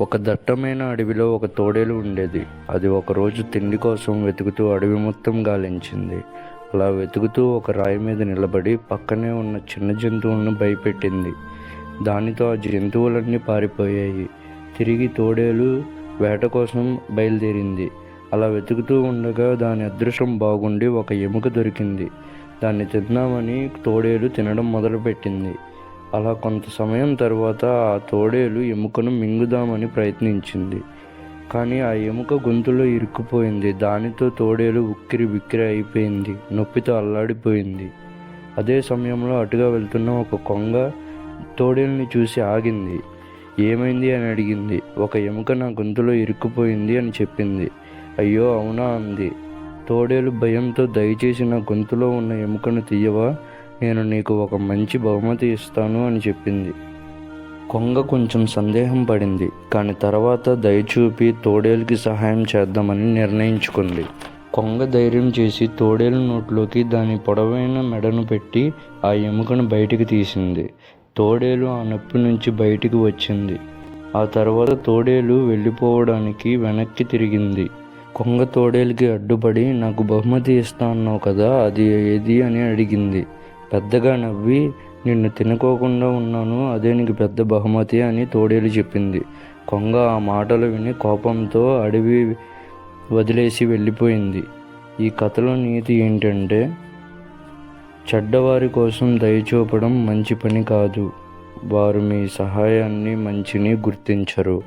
ఒక దట్టమైన అడవిలో ఒక తోడేలు ఉండేది. అది ఒకరోజు తిండి కోసం వెతుకుతూ అడవి మొత్తం గాలించింది. అలా వెతుకుతూ ఒక రాయి మీద నిలబడి పక్కనే ఉన్న చిన్న జంతువులను భయపెట్టింది. దానితో ఆ జంతువులన్నీ పారిపోయాయి. తిరిగి తోడేలు వేట కోసం బయలుదేరింది. అలా వెతుకుతూ ఉండగా దాని అదృష్టం బాగుండి ఒక ఎముక దొరికింది. దాన్ని తిందామని తోడేలు తినడం మొదలుపెట్టింది. అలా కొంత సమయం తర్వాత ఆ తోడేలు ఎముకను మింగుదామని ప్రయత్నించింది. కానీ ఆ ఎముక గొంతులో ఇరుక్కుపోయింది. దానితో తోడేలు ఉక్కిరి బిక్కిరి అయిపోయింది. నొప్పితో అల్లాడిపోయింది. అదే సమయంలో అటుగా వెళ్తున్న ఒక కొంగ తోడేల్ని చూసి ఆగింది. ఏమైంది అని అడిగింది. ఒక ఎముక నా గొంతులో ఇరుక్కుపోయింది అని చెప్పింది. అయ్యో అవునా అంది. తోడేలు భయంతో దయచేసి నా గొంతులో ఉన్న ఎముకను తీయవా? నేను నీకు ఒక మంచి బహుమతి ఇస్తాను అని చెప్పింది. కొంగ కొంచెం సందేహం పడింది కానీ తర్వాత దయచూపి తోడేలుకి సహాయం చేద్దామని నిర్ణయించుకుంది. కొంగ ధైర్యం చేసి తోడేలు నోట్లోకి దాని పొడవైన మెడను పెట్టి ఆ ఎముకను బయటికి తీసింది. తోడేలు ఆ నొప్పి నుంచి బయటికి వచ్చింది. ఆ తర్వాత తోడేలు వెళ్ళిపోవడానికి వెనక్కి తిరిగింది. కొంగ తోడేలుకి అడ్డుపడి నాకు బహుమతి ఇస్తా అన్నావు కదా అది ఏది? అని అడిగింది. పెద్దగా నవ్వి నిన్ను తినుకోకుండా ఉన్నాను అదే నీకు పెద్ద బహుమతి అని తోడేలు చెప్పింది. కొంగ ఆ మాటలు విని కోపంతో అడవి వదిలేసి వెళ్ళిపోయింది. ఈ కథలో నీతి ఏంటంటే చెడ్డవారి కోసం దయచూపడం మంచి పని కాదు. వారు మీ సహాయాన్ని మంచిని గుర్తించరు.